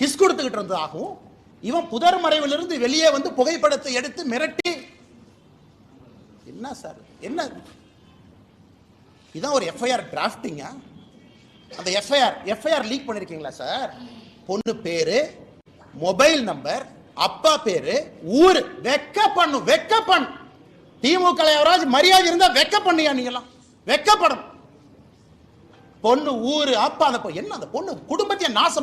Kiss கொடுத்துக்கிட்டு இருந்ததாகவும் இவன் புதர் மறைவிலிருந்து வெளியே வந்து புகைப்படத்தை எடுத்து மிரட்டி என்ன சார் என்ன? இதான் ஒரு எஃப்ஐஆர் டிராஃப்டிங்கா அந்த எஃப்ஐஆர் எஃப்ஐஆர் லீக் பண்ணிருக்கீங்களா சார்? பொண்ணு பேரு மொபைல் நம்பர் அப்பா பேரு ஊரு. வெக்க பண்ணு வெக்க பண்ணு திமுக எவராஜ் மரியாதை இருந்தா வெக்க பண்ணியா நீங்களாம் வெக்கப்படும் பொண்ணு ஊரு அப்பா அந்த என்ன அந்த பொண்ணு? குடும்பத்தையே நாசம்